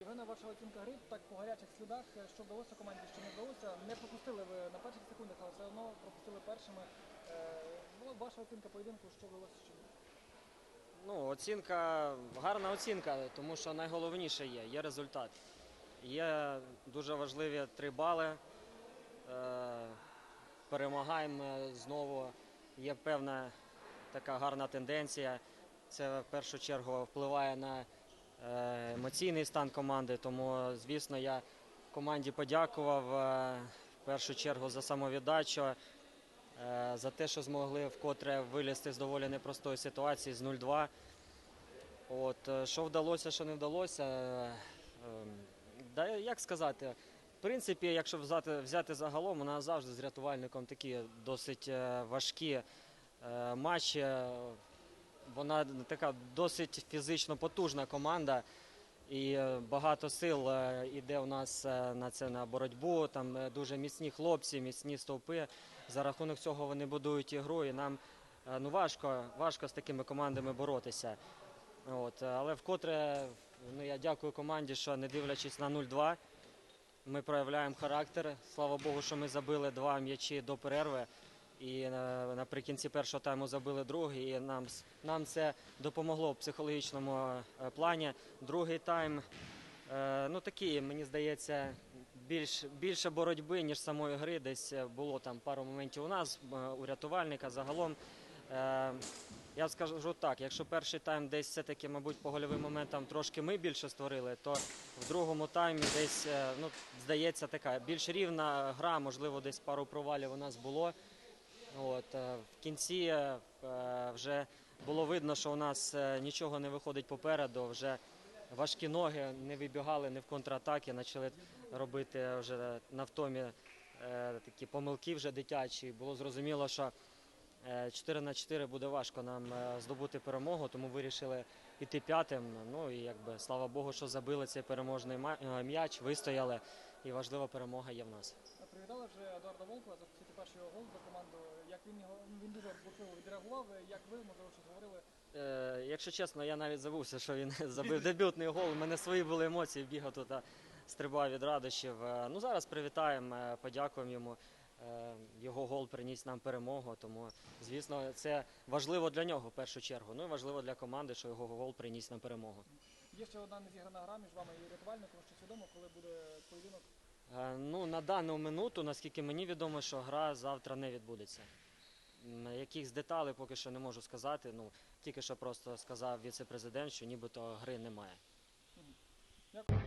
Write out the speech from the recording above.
Євгена, ваша оцінка гри так по гарячих слідах, е, що вдалося команді, що не вдалося. Не пропустили ви на перших секундах, але все одно пропустили першими. Е, була ваша оцінка поєдинку, що вдалося що ні? Ну, оцінка, гарна оцінка, тому що найголовніше є, є результат. Є дуже важливі три бали. Е, перемагаємо знову. Є певна така гарна тенденція. Це в першу чергу впливає на е, емоційний стан команди. Тому, звісно, я команді подякував е, в першу чергу за самовіддачу, е, за те, що змогли вкотре вилізти з доволі непростої ситуації з 0-2. От, що вдалося, що не вдалося. ем, Да, як сказати, в принципі, якщо взяти, взяти загалом, у нас завжди з рятувальником такі досить важкі е, матчі. Вона така досить фізично потужна команда. І е, багато сил е, іде у нас е, на це на боротьбу. Там е, дуже міцні хлопці, міцні стовпи. За рахунок цього вони будують ігру, і нам е, ну важко, важко з такими командами боротися. От, е, але вкотре ну, я дякую команді, що не дивлячись на 0-2, ми проявляємо характер. Слава Богу, що ми забили два м'ячі до перерви. І е, наприкінці першого тайму забили другий. І нам, нам це допомогло в психологічному е, плані. Другий тайм, е, ну такий, мені здається, більш, більше боротьби, ніж самої гри. Десь було там пару моментів у нас, у рятувальника. Загалом, я скажу так, якщо перший тайм десь все-таки, мабуть, по гольовим моментам трошки ми більше створили, то в другому таймі десь, ну, здається, така більш рівна гра, можливо, десь пару провалів у нас було. От, е, в кінці е, вже було видно, що у нас е, нічого не виходить попереду. Вже важкі ноги не вибігали не в контратаки, почали робити вже на втомі е, такі помилки вже дитячі. Було зрозуміло, що е, 4 на 4 буде важко нам е, здобути перемогу, тому вирішили йти п'ятим. Ну і якби слава Богу, що забили цей переможний е, м'яч, вистояли, і важлива перемога є в нас. Привітали вже Едуарда Волкова кстати, перший його гол за команду. Як він його він дуже бурхливо відреагував. Як ви можливо щось говорили? Е, якщо чесно, я навіть забувся, що він забив дебютний гол. У мене свої були емоції, бігав тут, стрибав від радощів. Е, Ну зараз привітаємо, е, подякуємо йому. Е, Його гол приніс нам перемогу, тому звісно, це важливо для нього в першу чергу. Ну і важливо для команди, що його гол приніс нам перемогу. Є ще одна незіграна гра між вами і рятувальником. Що відомо, коли буде поєдинок? Е, ну, На дану минуту, наскільки мені відомо, що гра завтра не відбудеться. Якихось деталей поки що не можу сказати. Ну, Тільки що просто сказав віце-президент, що нібито гри немає. Дякую.